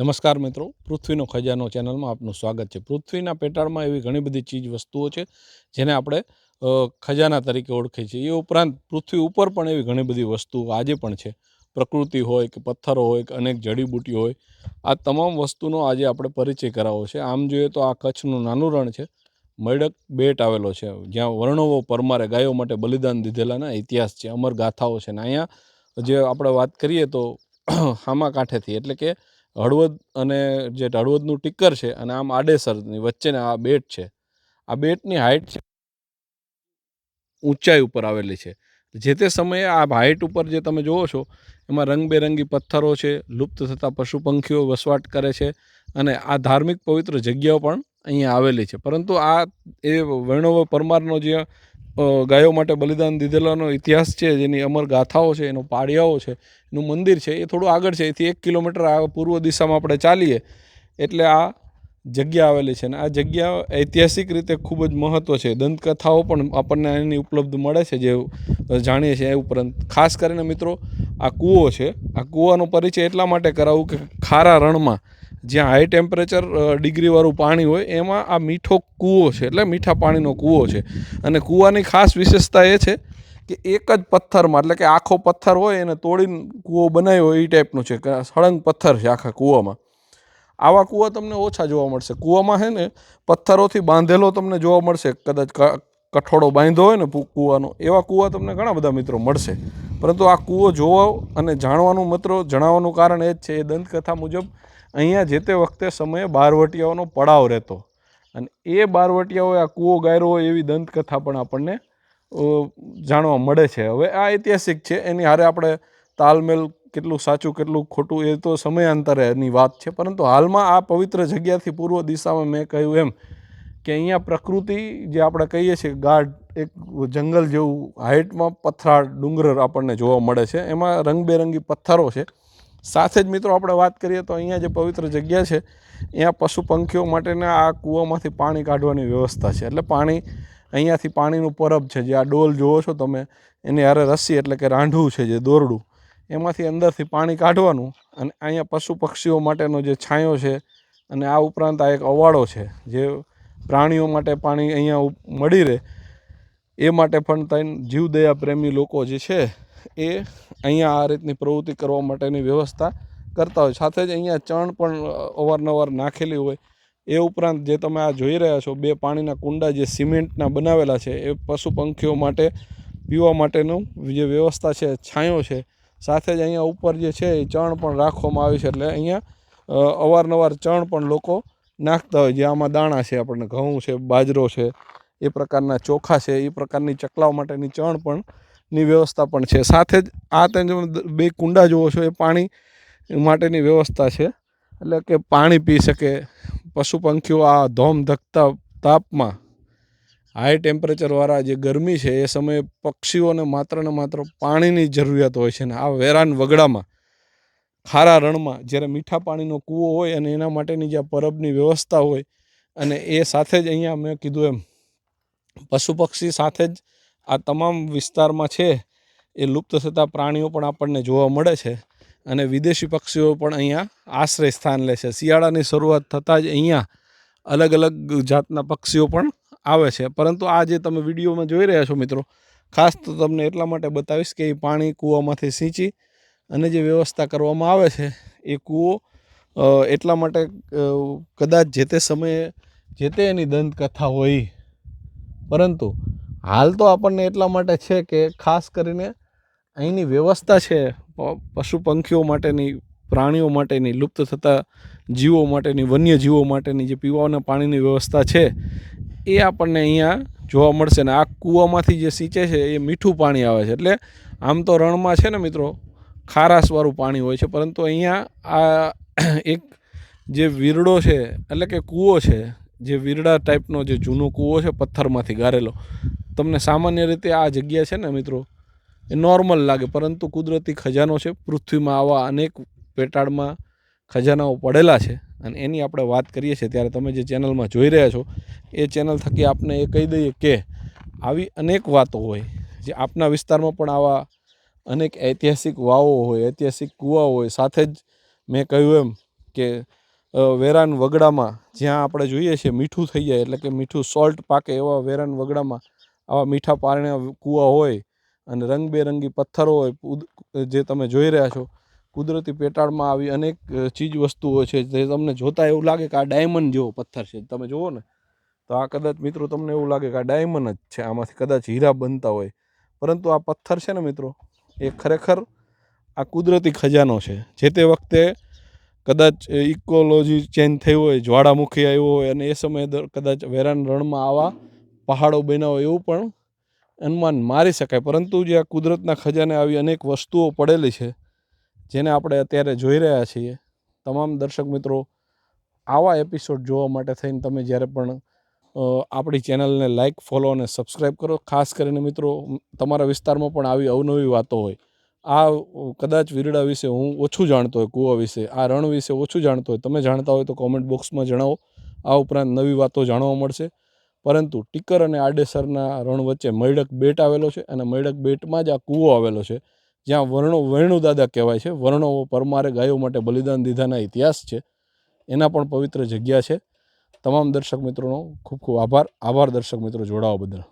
નમસ્કાર મિત્રો, પૃથ્વીનો ખજાનો ચેનલમાં આપનું સ્વાગત છે. પૃથ્વીના પેટાળમાં એવી ઘણી બધી ચીજ વસ્તુઓ છે, જેને આપણે ખજાના તરીકે ઓળખીએ છીએ. એ ઉપરાંત પૃથ્વી ઉપર પણ એવી ઘણી બધી વસ્તુઓ આજે પણ છે. પ્રકૃતિ હોય કે પથ્થરો હોય કે અનેક જડીબુટી હોય, આ તમામ વસ્તુનો આજે આપણે પરિચય કરાવવો છે. આમ જોઈએ તો આ કચ્છનું નાનું રણ છે. મૈડક બેટ આવેલો છે. જ્યાં વર્ણવો પરમારે ગાયો માટે બલિદાન દીધેલાના ઇતિહાસ છે. અમર ગાથાઓ છે ને અહીંયા, જે આપણે વાત કરીએ તો, હામા કાંઠેથી, એટલે કે હળવદ અને જે હળવદનું ટીકર છે અને આમ આડેસરની વચ્ચેને આ બેટ છે. આ બેટની હાઇટ છે ઊંચાઈ ઉપર આવેલી છે. જે તે સમયે આ હાઇટ ઉપર જે તમે જુઓ છો, એમાં રંગબેરંગી પથ્થરો છે, લુપ્ત થતા પશુ પંખીઓ વસવાટ કરે છે અને આ ધાર્મિક પવિત્ર જગ્યાઓ પણ અહીંયા આવેલી છે. પરંતુ આ એ વર્ણવ પરમારનો જે ગાયો માટે બલિદાન દીધેલાનો ઇતિહાસ છે, જેની અમર ગાથાઓ છે, એનો પાડિયાઓ છે, એનું મંદિર છે, એ થોડું આગળ છે, એથી એક કિલોમીટર આ પૂર્વ દિશામાં આપણે ચાલીએ, એટલે આ જગ્યા આવેલી છે. અને આ જગ્યા ઐતિહાસિક રીતે ખૂબ જ મહત્ત્વ છે. દંતકથાઓ પણ આપણને એની ઉપલબ્ધ મળે છે, જે જાણીએ છીએ એ ઉપરાંત. ખાસ કરીને મિત્રો, આ કૂવો છે. આ કૂવાનો પરિચય એટલા માટે કરાવું કે ખારા રણમાં જ્યાં હાઈ ટેમ્પરેચર ડિગ્રીવાળું પાણી હોય, એમાં આ મીઠો કૂવો છે, એટલે મીઠા પાણીનો કૂવો છે. અને કૂવાની ખાસ વિશેષતા એ છે કે એક જ પથ્થરમાં, એટલે કે આખો પથ્થર હોય, એને તોડીને કૂવો બનાવ્યો હોય, એ ટાઈપનું છે સળંગ પથ્થર છે આખા કૂવામાં. આવા કૂવા તમને ઓછા જોવા મળશે. કૂવામાં છે ને, પથ્થરોથી બાંધેલો તમને જોવા મળશે. કદાચ કઠોળો બાંધ્યો હોય ને કૂવાનો, એવા કૂવા તમને ઘણા બધા મિત્રો મળશે. પરંતુ આ કૂવો જોવો અને જાણવાનું મિત્રો, જણાવવાનું કારણ એ જ છે, એ દંતકથા મુજબ અહીંયા જે તે વખતે સમયે બારવટિયાઓનો પડાવ રહેતો. અને એ બારવટિયાઓએ આ કૂવો ગાયરો એવી દંતકથા પણ આપણને જાણવા મળે છે. હવે આ ઐતિહાસિક છે. એની હારે આપણે તાલમેલ કેટલું સાચું, કેટલું ખોટું એ તો સમયાંતરેની વાત છે. પરંતુ હાલમાં આ પવિત્ર જગ્યાથી પૂર્વ દિશામાં મેં કહ્યું એમ કે અહીંયા પ્રકૃતિ જે આપણે કહીએ છીએ ગાઢ, એક જંગલ જેવું હાઇટમાં પથરાળ ડુંગર આપણને જોવા મળે છે. એમાં રંગબેરંગી પથ્થરો છે. સાથે જ મિત્રો આપણે વાત કરીએ તો અહીંયા જે પવિત્ર જગ્યા છે, અહીંયા પશુ પંખીઓ માટેના આ કૂવામાંથી પાણી કાઢવાની વ્યવસ્થા છે. એટલે પાણી, અહીંયાથી પાણીનું પરબ છે. જે આ ડોલ જુઓ છો તમે, એની હારે રસી એટલે કે રાંઢું છે જે દોરડું, એમાંથી અંદરથી પાણી કાઢવાનું અને અહીંયા પશુ પક્ષીઓ માટેનો જે છાંયો છે અને આ ઉપરાંત આ એક અવાડો છે જે પ્રાણીઓ માટે પાણી અહીંયા મળી રહે. એ માટે પણ ત્યાં જીવદયા પ્રેમી લોકો જે છે એ અહીંયા આ રીતની પ્રવૃત્તિ કરવા માટેની વ્યવસ્થા કરતા હોય. સાથે જ અહીંયા ચણ પણ અવારનવાર નાખેલી હોય. એ ઉપરાંત જે તમે આ જોઈ રહ્યા છો, બે પાણીના કુંડા જે સિમેન્ટના બનાવેલા છે, એ પશુ પંખીઓ માટે, પીવા માટેનું જે વ્યવસ્થા છે, છાંયો છે. સાથે જ અહીંયા ઉપર જે છે, એ ચણ પણ રાખવામાં આવી છે. એટલે અહીંયા અવારનવાર ચણ પણ લોકો નાખતા હોય. જે આમાં દાણા છે, આપણને ઘઉં છે, બાજરો છે, એ પ્રકારના ચોખા છે, એ પ્રકારની ચકલાવ માટેની ચણ પણ ની વ્યવસ્થા પણ છે. સાથે જ આ તમે બે કુંડા જુઓ છો, એ પાણી માટેની વ્યવસ્થા છે. એટલે કે પાણી પી શકે. પશુ પંખીઓ આ ધોમ ધકતા તાપમાં હાઈ ટેમ્પરેચરવાળા જે ગરમી છે, એ સમયે પક્ષીઓને માત્ર ને માત્ર પાણીની જરૂરિયાત હોય છે ને આ વેરાન વગડામાં, ખારા રણમાં જ્યારે મીઠા પાણીનો કૂવો હોય અને એના માટેની જે પરબની વ્યવસ્થા હોય અને એ સાથે જ અહીંયા મેં કીધું એમ, પશુ પક્ષી સાથે જ આ તમામ વિસ્તારમાં છે એ લુપ્ત થતા પ્રાણીઓ પણ આપણને જોવા મળે છે અને વિદેશી પક્ષીઓ પણ અહીંયા આશ્રય સ્થાન લે છે. શિયાળાની શરૂઆત થતાં જ અહીંયા અલગ અલગ જાતના પક્ષીઓ પણ આવે છે. પરંતુ આ જે તમે વિડીયોમાં જોઈ રહ્યા છો મિત્રો, ખાસ તો તમને એટલા માટે બતાવીશ કે એ પાણી કૂવામાંથી સિંચી અને જે વ્યવસ્થા કરવામાં આવે છે એ કૂવો એટલા માટે કદાચ જે તે સમયે જે તે એની દંતકથા હોય. પરંતુ હાલ તો આપણને એટલા માટે છે કે ખાસ કરીને અહીંની વ્યવસ્થા છે પશુ પંખીઓ માટેની, પ્રાણીઓ માટેની, લુપ્ત થતા જીવો માટેની, વન્ય જીવો માટેની જે પીવાના પાણીની વ્યવસ્થા છે, એ આપણને અહીંયા જોવા મળશે ને આ કૂવામાંથી જે સિંચે છે એ મીઠું પાણી આવે છે. એટલે આમ તો રણમાં છે ને મિત્રો, ખારાશવાળું પાણી હોય છે, પરંતુ અહીંયા આ એક જે વીરડો છે, એટલે કે કૂવો છે, જે વીરડા ટાઈપનો જે જૂનો કૂવો છે, પથ્થરમાંથી ગારેલો તમને સામાન્ય રીતે આ જગ્યા છે ને મિત્રો, એ નોર્મલ લાગે, પરંતુ કુદરતી ખજાનો છે. પૃથ્વીમાં આવા અનેક પેટાળમાં ખજાનાઓ પડેલા છે. અને એની આપણે વાત કરીએ છીએ, ત્યારે તમે જે ચેનલમાં જોઈ રહ્યા છો, એ ચેનલ થકી આપને એ કહી દઈએ કે આવી અનેક વાતો હોય, જે આપના વિસ્તારમાં પણ આવા અનેક ઐતિહાસિક વાવો હોય, ઐતિહાસિક કૂવાઓ હોય. સાથે જ મેં કહ્યું એમ કે વેરાન વગડામાં જ્યાં આપણે જોઈએ છીએ મીઠું થઈ જાય, એટલે કે મીઠું સોલ્ટ પાકે એવા વેરાન વગડામાં આવા મીઠા પાણીના કૂવા હોય અને રંગબેરંગી પથ્થરો હોય જે તમે જોઈ રહ્યા છો, કુદરતી પેટાળમાં આવી અનેક ચીજ વસ્તુઓ છે જે તમને જોતા એવું લાગે કે આ ડાયમંડ જેવો પથ્થર છે. તમે જુઓ ને, તો આ કદાચ મિત્રો તમને એવું લાગે કે આ ડાયમંડ જ છે, આમાંથી કદાચ હીરા બનતા હોય. પરંતુ આ પથ્થર છે ને મિત્રો, એ ખરેખર આ કુદરતી ખજાનો છે. જે તે વખતે કદાચ ઇકોલોજી ચેન્જ થઈ હોય, જ્વાળામુખી આવ્યો હોય અને એ સમયે કદાચ વેરાન રણમાં આવા પહાડો બનાવો એવું પણ અનુમાન મારી શકાય. પરંતુ જે આ કુદરતના ખજાને આવી અનેક વસ્તુઓ પડેલી છે, જેને આપણે અત્યારે જોઈ રહ્યા છીએ, તમામ દર્શક મિત્રો, આવા એપિસોડ જોવા માટે થઈને તમે જ્યારે પણ આપણી ચેનલને લાઇક ફોલો અને સબસ્ક્રાઈબ કરો, ખાસ કરીને મિત્રો, તમારા વિસ્તારમાં પણ આવી અવનવી વાતો હોય. આ કદાચ વીરડા વિશે હું ઓછું જાણતો હોય, કૂવા વિશે, આ રણ વિશે ઓછું જાણતો હોય, તમે જાણતા હોય તો કોમેન્ટ બોક્સમાં જણાવો. આ ઉપરાંત નવી વાતો જાણવા મળશે. પરંતુ ટીકર અને આડેસરના રણ વચ્ચે મૈડક બેટ આવેલો છે અને મૈડક બેટમાં જ આ કૂવો આવેલો છે, જ્યાં વર્ણો વર્ણુ દાદા કહેવાય છે. વર્ણો પરમારે ગાયો માટે બલિદાન દીધાના ઇતિહાસ છે. એના પણ પવિત્ર જગ્યા છે. તમામ દર્શક મિત્રોનો ખૂબ ખૂબ આભાર. આભાર દર્શક મિત્રો જોડાવા બદલ.